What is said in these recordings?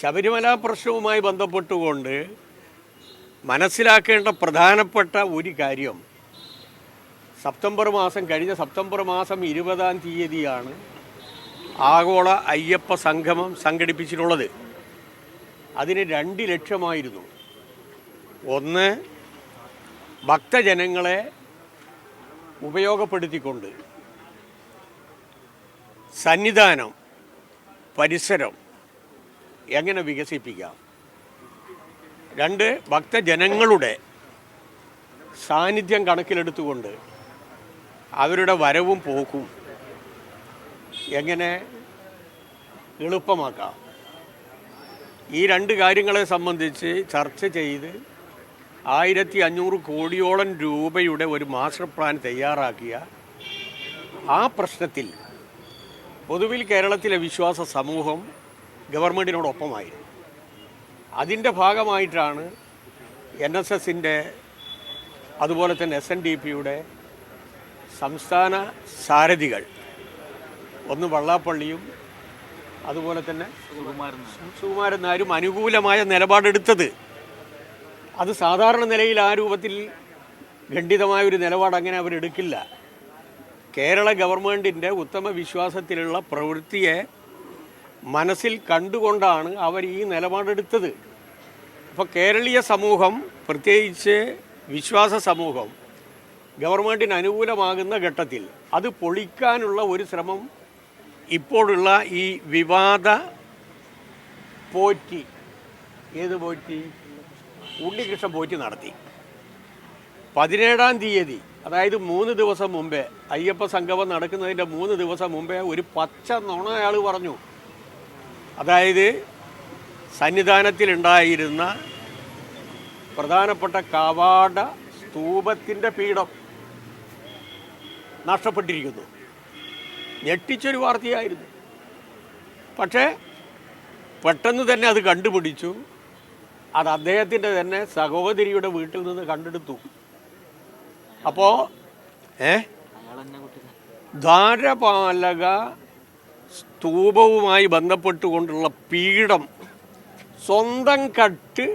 ശബരിമല പ്രശ്നവുമായി ബന്ധപ്പെട്ടുകൊണ്ട് മനസ്സിലാക്കേണ്ട പ്രധാനപ്പെട്ട ഒരു കാര്യം. സെപ്റ്റംബർ മാസം കഴിഞ്ഞ സെപ്റ്റംബർ മാസം ഇരുപതാം തീയതിയാണ് ആഗോള അയ്യപ്പ സംഗമം സംഘടിപ്പിച്ചിട്ടുള്ളത്. അതിന് രണ്ട് ലക്ഷ്യമായിരുന്നു. ഒന്ന് ഭക്തജനങ്ങളെ ഉപയോഗപ്പെടുത്തിക്കൊണ്ട് സന്നിധാനം പരിസരം എങ്ങനെ വികസിപ്പിക്കാം? രണ്ട് ഭക്തജനങ്ങളുടെ സാന്നിധ്യം കണക്കിലെടുത്തുകൊണ്ട് അവരുടെ വരവും പോക്കും എങ്ങനെ എളുപ്പമാക്കാം. ഈ രണ്ട് കാര്യങ്ങളെ സംബന്ധിച്ച് ചർച്ച ചെയ്ത് ആയിരത്തി അഞ്ഞൂറ് കോടിയോളം രൂപയുടെ ഒരു മാസ്റ്റർ പ്ലാൻ തയ്യാറാക്കിയ ആ പ്രശ്നത്തിൽ പൊതുവിൽ കേരളത്തിലെ വിശ്വാസ സമൂഹം ഗവൺമെന്റിനോടൊപ്പമായിരുന്നു അതിന്റെ ഭാഗമായിട്ടാണ് എൻ എസ് എസിന്റെ അതുപോലെ തന്നെ എസ് എൻ ഡി പിയുടെ സംസ്ഥാന സാരഥികൾ ഒന്ന് വള്ളാപ്പള്ളിയും അതുപോലെ തന്നെ സുകുമാരൻ നായരും. അനുകൂലമായ നിലപാടെടുത്തത്. അത് സാധാരണ നിലയിൽ ആ രൂപത്തിൽ ഖണ്ഡിതമായ ഒരു നിലപാട് അങ്ങനെ അവരെടുക്കില്ല. കേരള ഗവൺമെന്റിന്റെ ഉത്തമ വിശ്വാസത്തിലുള്ള പ്രവൃത്തിയെ മനസ്സിൽ കണ്ടുകൊണ്ടാണ് അവർ ഈ നിലപാടെടുത്തത്. അപ്പോൾ കേരളീയ സമൂഹം പ്രത്യേകിച്ച് വിശ്വാസ സമൂഹം ഗവൺമെന്റിന് അനുകൂലമാകുന്ന ഘട്ടത്തിൽ അത് പൊളിക്കാനുള്ള ഒരു ശ്രമം ഇപ്പോഴുള്ള ഈ വിവാദ പോറ്റി ഏത് പോറ്റി? ഉണ്ണികൃഷ്ണൻ പോറ്റി നടത്തി. പതിനേഴാം തീയതി അതായത് മൂന്ന് ദിവസം മുമ്പേ അയ്യപ്പ സംഗമം നടക്കുന്നതിന്റെ മൂന്ന് ദിവസം മുമ്പേ ഒരു പച്ച നുണ അയാൾ പറഞ്ഞു. അതായത് സന്നിധാനത്തിലുണ്ടായിരുന്ന പ്രധാനപ്പെട്ട കവാട സ്തൂപത്തിന്റെ പീഠം നഷ്ടപ്പെട്ടിരിക്കുന്നു. ഞെട്ടിച്ചൊരു വാർത്തയായിരുന്നു. പക്ഷേ പെട്ടെന്ന് തന്നെ അത് കണ്ടുപിടിച്ചു. അത് അദ്ദേഹത്തിന്റെ തന്നെ സഹോദരിയുടെ വീട്ടിൽ നിന്ന് കണ്ടെടുത്തു. അപ്പോൾ ഏ? ദ്വാരപാലക സ്തൂപവുമായി ബന്ധപ്പെട്ടുകൊണ്ടുള്ള പീഠം സ്വന്തം കട്ട്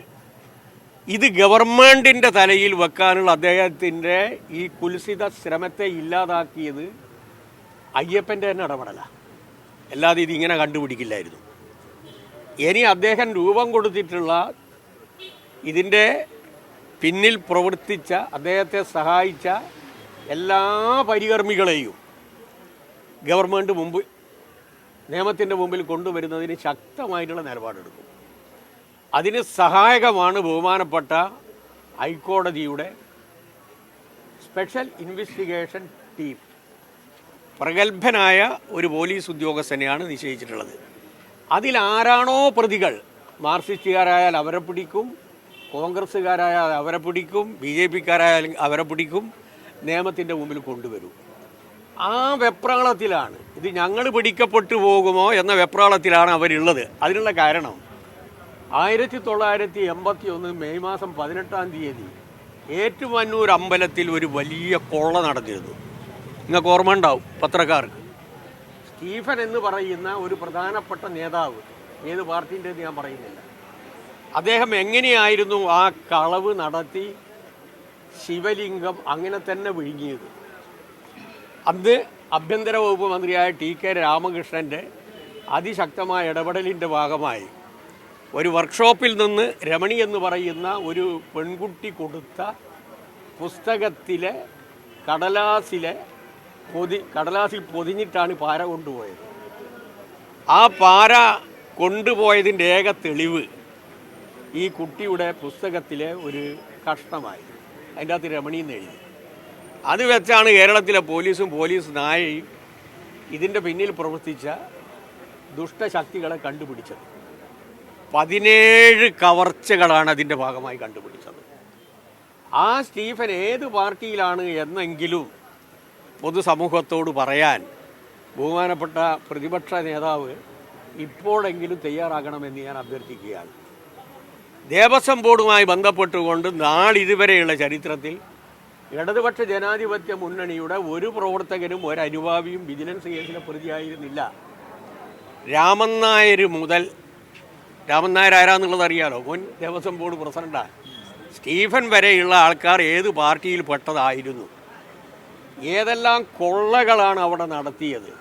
ഇത് ഗവൺമെന്റിന്റെ തലയിൽ വെക്കാനുള്ള അദ്ദേഹത്തിന്റെ ഈ കുൽസിത ശ്രമത്തെ ഇല്ലാതാക്കിയത് അയ്യപ്പന്റെ തന്നെ ഇടപെടലാണ് അല്ലാതെ ഇതിങ്ങനെ കണ്ടുപിടിക്കില്ലായിരുന്നു. ഇനി അദ്ദേഹം രൂപം കൊടുത്തിട്ടുള്ള ഇതിന്റെ പിന്നിൽ പ്രവർത്തിച്ച അദ്ദേഹത്തെ സഹായിച്ച എല്ലാ പരികർമ്മികളെയും ഗവൺമെന്റ് മുമ്പ് നിയമത്തിന്റെ മുമ്പിൽ കൊണ്ടുവരുന്നതിന് ശക്തമായിട്ടുള്ള നിലപാടെടുക്കും. അതിന് സഹായകമാണ് ബഹുമാനപ്പെട്ട ഹൈക്കോടതിയുടെ സ്പെഷ്യൽ ഇൻവെസ്റ്റിഗേഷൻ ടീം. പ്രഗത്ഭനായ ഒരു പോലീസ് ഉദ്യോഗസ്ഥനെയാണ് നിശ്ചയിച്ചിട്ടുള്ളത്. അതിലാരാണോ പ്രതികൾ? മാർക്സിസ്റ്റുകാരായാൽ അവരെ പിടിക്കും കോൺഗ്രസ്സുകാരായാൽ അവരെ പിടിക്കും ബി ജെ പിക്കാരായാലും അവരെ പിടിക്കും നിയമത്തിന്റെ മുമ്പിൽ കൊണ്ടുവരും. ആ വെപ്രാളത്തിലാണ്. ഇത് ഞങ്ങൾ പിടിക്കപ്പെട്ടു പോകുമോ എന്ന വെപ്രാളത്തിലാണ് അവരുള്ളത്. അതിനുള്ള കാരണം ആയിരത്തി തൊള്ളായിരത്തി എൺപത്തി ഒന്ന് മെയ് മാസം പതിനെട്ടാം തീയതി ഏറ്റുമന്നൂർ അമ്പലത്തിൽ ഒരു വലിയ കൊള്ള നടന്നിരുന്നു. നിങ്ങൾക്ക് ഓർമ്മ ഉണ്ടാവും പത്രക്കാർക്ക്. സ്റ്റീഫൻ എന്ന് പറയുന്ന ഒരു പ്രധാനപ്പെട്ട നേതാവ് ഏത് പാർട്ടിന്റെ ഞാൻ പറയുന്നില്ല. അദ്ദേഹം എങ്ങനെയായിരുന്നു ആ കളവ് നടത്തി ശിവലിംഗം അങ്ങനെ തന്നെ വിഴുങ്ങിയത്? അന്ന് ആഭ്യന്തര വകുപ്പ് മന്ത്രിയായ ടി കെ രാമകൃഷ്ണന്റെ അതിശക്തമായ ഇടപെടലിന്റെ ഭാഗമായി ഒരു വർക്ക്ഷോപ്പിൽ നിന്ന് രമണി എന്ന് പറയുന്ന ഒരു പെൺകുട്ടി കൊടുത്ത പുസ്തകത്തിലെ കടലാസിലെ പൊതി കടലാസിൽ പൊതിഞ്ഞിട്ടാണ് പാര കൊണ്ടുപോയത്. ആ പാര കൊണ്ടുപോയതിന്റെ ഏക തെളിവ് ഈ കുട്ടിയുടെ പുസ്തകത്തിലെ ഒരു കഷ്ണമായി. അതിന്റെ അകത്ത് രമണി എന്ന് എഴുതി. അത് വെച്ചാണ് കേരളത്തിലെ പോലീസും പോലീസ് നായയും ഇതിന്റെ പിന്നിൽ പ്രവർത്തിച്ച ദുഷ്ടശക്തികളെ കണ്ടുപിടിച്ചത്. പതിനേഴ് കവർച്ചകളാണ് അതിന്റെ ഭാഗമായി കണ്ടുപിടിച്ചത്. ആ സ്റ്റീഫൻ ഏത് പാർട്ടിയിലാണ് എന്നെങ്കിലും പൊതുസമൂഹത്തോട് പറയാൻ ബഹുമാനപ്പെട്ട പ്രതിപക്ഷ നേതാവ് ഇപ്പോഴെങ്കിലും തയ്യാറാകണമെന്ന് ഞാൻ അഭ്യർത്ഥിക്കുകയാണ്. ദേവസ്വം ബോർഡുമായി ബന്ധപ്പെട്ടുകൊണ്ട് നാളിതുവരെയുള്ള ചരിത്രത്തിൽ ഇടതുപക്ഷ ജനാധിപത്യ മുന്നണിയുടെ ഒരു പ്രവർത്തകനും ഒരു അനുഭാവിയും വിജിലൻസ് കേസിലെ പ്രതിയായിരുന്നില്ല. രാമൻ നായർ മുതൽ രാമൻ നായർ ആരാന്നുള്ളത് അറിയാലോ? മുൻ ദേവസ്വം ബോർഡ് പ്രസിഡന്റാണ് സ്റ്റീഫൻ വരെയുള്ള ആൾക്കാർ ഏത് പാർട്ടിയിൽ പെട്ടതായിരുന്നു? ഏതെല്ലാം കൊള്ളകളാണ് അവിടെ നടത്തിയത്?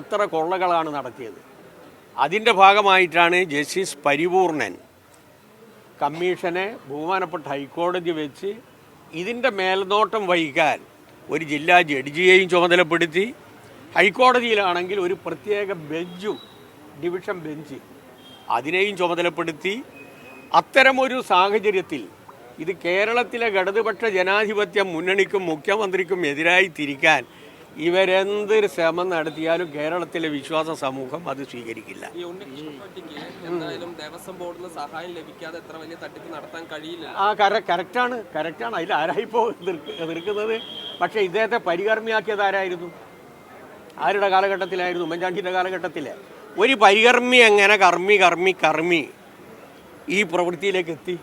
എത്ര കൊള്ളകളാണ് നടത്തിയത്? അതിന്റെ ഭാഗമായിട്ടാണ് ജസ്റ്റിസ് പരിപൂർണൻ കമ്മീഷനെ ബഹുമാനപ്പെട്ട ഹൈക്കോടതി വെച്ച് ഇതിന്റെ മേൽനോട്ടം വഹിക്കാൻ ഒരു ജില്ലാ ജഡ്ജിയെയും ചുമതലപ്പെടുത്തി. ഹൈക്കോടതിയിലാണെങ്കിൽ ഒരു പ്രത്യേക ബെഞ്ചും ഡിവിഷൻ ബെഞ്ച് അതിനെയും ചുമതലപ്പെടുത്തി. അത്തരമൊരു സാഹചര്യത്തിൽ ഇത് കേരളത്തിലെ ഇടതുപക്ഷ ജനാധിപത്യ മുന്നണിക്കും മുഖ്യമന്ത്രിക്കും എതിരായി തിരിക്കാൻ ഇവരെന്തൊരു ശ്രമം നടത്തിയാലും കേരളത്തിലെ വിശ്വാസ സമൂഹം അത് സ്വീകരിക്കില്ല. ദേവസ്വം ബോർഡിൽ സഹായം ലഭിക്കാതെ എത്ര വലിയ തട്ടിപ്പ് നടത്താൻ കഴിയില്ല ആ കര കറക്റ്റാണ് കറക്റ്റാണ്. അതിൽ ആരായിപ്പോ എതിർക്ക് എതിർക്കുന്നത് പക്ഷേ ഇദ്ദേഹത്തെ പരികർമ്മിയാക്കിയത് ആരായിരുന്നു? ആരുടെ കാലഘട്ടത്തിലായിരുന്നു? ഉമ്മൻചാണ്ടിയുടെ കാലഘട്ടത്തിലെ. ഒരു പരികർമ്മി എങ്ങനെ കർമ്മി കർമ്മി കർമ്മി ഈ പ്രവൃത്തിയിലേക്ക് എത്തി?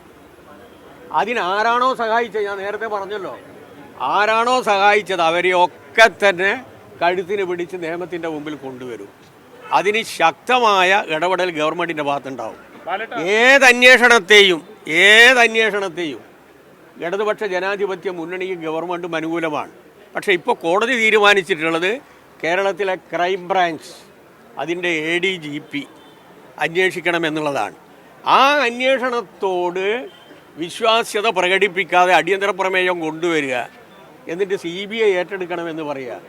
അതിനാരാണോ സഹായിച്ചത്? ഞാൻ നേരത്തെ പറഞ്ഞല്ലോ. ആരാണോ സഹായിച്ചത് അവരെയൊക്കെ തന്നെ കഴുത്തിന് പിടിച്ച് നിയമത്തിന്റെ മുമ്പിൽ കൊണ്ടുവരും. അതിന് ശക്തമായ ഇടപെടൽ ഗവൺമെന്റിന്റെ ഭാഗത്തുണ്ടാവും. ഏത് അന്വേഷണത്തെയും ഏത് അന്വേഷണത്തെയും. ഇടതുപക്ഷ ജനാധിപത്യ മുന്നണിക്ക് ഗവൺമെന്റും അനുകൂലമാണ്. പക്ഷേ ഇപ്പോൾ കോടതി തീരുമാനിച്ചിട്ടുള്ളത് കേരളത്തിലെ ക്രൈം ബ്രാഞ്ച് അതിന്റെ എ ഡി ജി പി അന്വേഷിക്കണമെന്നുള്ളതാണ് ആ അന്വേഷണത്തോട് വിശ്വാസ്യത പ്രകടിപ്പിക്കാതെ അടിയന്തര പ്രമേയം കൊണ്ടുവരിക എന്നിട്ട് സി ബി ഐ ഏറ്റെടുക്കണമെന്ന് പറയുക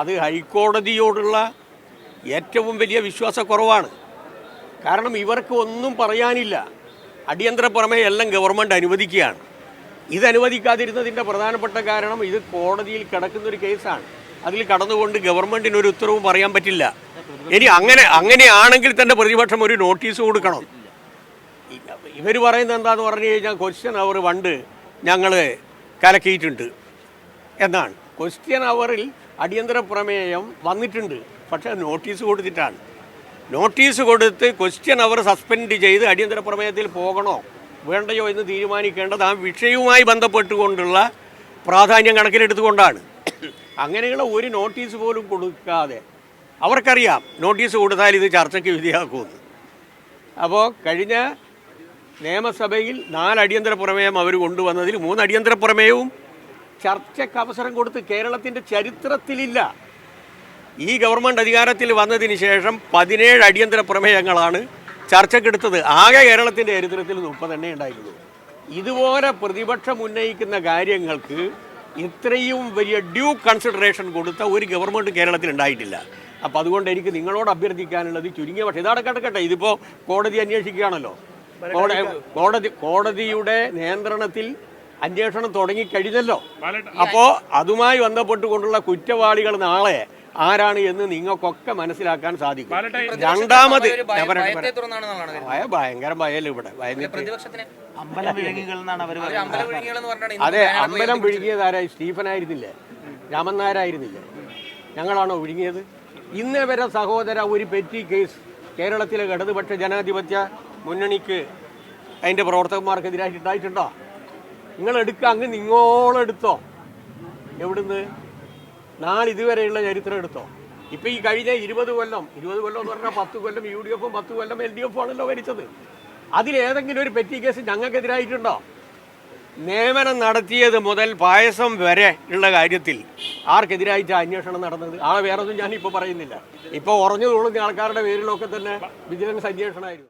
അത് ഹൈക്കോടതിയോടുള്ള ഏറ്റവും വലിയ വിശ്വാസക്കുറവാണ്. കാരണം ഇവർക്ക് ഒന്നും പറയാനില്ല. അടിയന്തര പ്രമേയം എല്ലാം ഗവൺമെന്റ് അനുവദിക്കുകയാണ്. ഇത് പ്രധാനപ്പെട്ട കാരണം ഇത് കോടതിയിൽ കിടക്കുന്ന ഒരു കേസാണ്. അതിൽ കടന്നുകൊണ്ട് ഗവൺമെന്റിന് ഒരു ഉത്തരവും പറയാൻ പറ്റില്ല. ഇനി അങ്ങനെ അങ്ങനെയാണെങ്കിൽ തന്നെ പ്രതിപക്ഷം ഒരു നോട്ടീസ് കൊടുക്കണം. ഇവർ പറയുന്നത് എന്താന്ന് പറഞ്ഞു കഴിഞ്ഞാൽ ക്വസ്റ്റ്യൻ അവർ വണ്ട് ഞങ്ങൾ കലക്കിയിട്ടുണ്ട്. എന്നാണ്. ക്വസ്റ്റ്യൻ അവറിൽ അടിയന്തര പ്രമേയം വന്നിട്ടുണ്ട്. പക്ഷേ നോട്ടീസ് കൊടുത്തിട്ടാണ്. നോട്ടീസ് കൊടുത്ത് ക്വസ്റ്റ്യൻ അവർ സസ്പെൻഡ് ചെയ്ത് അടിയന്തര പ്രമേയത്തിൽ പോകണോ വേണ്ടയോ എന്ന് തീരുമാനിക്കേണ്ടത് ആ വിഷയവുമായി ബന്ധപ്പെട്ടുകൊണ്ടുള്ള പ്രാധാന്യം കണക്കിലെടുത്തുകൊണ്ടാണ്. അങ്ങനെയുള്ള ഒരു നോട്ടീസ് പോലും കൊടുക്കാതെ അവർക്കറിയാം നോട്ടീസ് കൊടുത്താൽ ഇത് ചർച്ചയ്ക്ക് വിധിയാക്കുമെന്ന് അപ്പോൾ കഴിഞ്ഞ നിയമസഭയിൽ നാല് അടിയന്തര പ്രമേയം അവർ കൊണ്ടുവന്നതിൽ മൂന്ന് അടിയന്തര പ്രമേയവും ചർച്ചയ്ക്ക് അവസരം കൊടുത്ത് കേരളത്തിന്റെ ചരിത്രത്തിലില്ല. ഈ ഗവൺമെന്റ് അധികാരത്തിൽ വന്നതിന് ശേഷം പതിനേഴ് അടിയന്തര പ്രമേയങ്ങളാണ് ചർച്ചക്കെടുത്തത് ആകെ കേരളത്തിന്റെ ചരിത്രത്തിൽ മുപ്പതെണ്ണേ ഉണ്ടായിരുന്നു ഇതുപോലെ പ്രതിപക്ഷം ഉന്നയിക്കുന്ന കാര്യങ്ങൾക്ക് ഇത്രയും വലിയ ഡ്യൂ കൺസിഡറേഷൻ കൊടുത്ത ഒരു ഗവൺമെന്റ് കേരളത്തിൽ ഉണ്ടായിട്ടില്ല. അപ്പോൾ അതുകൊണ്ട് എനിക്ക് നിങ്ങളോട് അഭ്യർത്ഥിക്കാനുള്ളത് ചുരുങ്ങിയ പക്ഷേ ഇതാണ് കിടക്കട്ടെ ഇതിപ്പോൾ കോടതി അന്വേഷിക്കുകയാണല്ലോ. കോടതി കോടതിയുടെ നിയന്ത്രണത്തിൽ അന്വേഷണം തുടങ്ങിക്കഴിഞ്ഞല്ലോ അപ്പോൾ അതുമായി ബന്ധപ്പെട്ടുകൊണ്ടുള്ള കുറ്റവാളികൾ നാളെ ആരാണ് എന്ന് നിങ്ങൾക്കൊക്കെ മനസ്സിലാക്കാൻ സാധിക്കും. രണ്ടാമത് ഭയങ്കര ഭയല്ലേ ഇവിടെ അതെ അമ്പലം വിഴുങ്ങിയതാരായി സ്റ്റീഫൻ ആയിരുന്നില്ലേ രാമൻ നായരായിരുന്നില്ലേ ഞങ്ങളാണോ വിഴുങ്ങിയത്? ഇന്നേ വരെ സഹോദര ഒരു പെറ്റി കേസ് കേരളത്തിലെ ഇടതുപക്ഷ ജനാധിപത്യ മുന്നണിക്ക് അതിന്റെ പ്രവർത്തകന്മാർക്ക് ഉണ്ടായിട്ടുണ്ടോ? നിങ്ങൾ എടുക്കുക അങ്ങ് നിങ്ങളോളം എടുത്തോ. എവിടുന്ന്? നാളിതുവരെയുള്ള ചരിത്രം എടുത്തോ. ഇപ്പൊ ഈ കഴിഞ്ഞ ഇരുപത് കൊല്ലം ഇരുപത് കൊല്ലം എന്ന് പറഞ്ഞാൽ പത്ത് കൊല്ലം യു ഡി എഫും പത്ത് കൊല്ലം എൽ ഡി എഫും ആണല്ലോ ഭരിച്ചത് അതിലേതെങ്കിലും ഒരു പെറ്റി കേസ് ഞങ്ങൾക്കെതിരായിട്ടുണ്ടോ? നിയമനം നടത്തിയത് മുതൽ പായസം വരെ ഉള്ള കാര്യത്തിൽ ആർക്കെതിരായിട്ട് അന്വേഷണം നടന്നത്? ആ വേറൊന്നും ഞാനിപ്പോൾ പറയുന്നില്ല. ഇപ്പോൾ ഉറഞ്ഞു തോളുന്ന ആൾക്കാരുടെ പേരിലൊക്കെ തന്നെ വിജിലൻസ് അന്വേഷണമായിരുന്നു.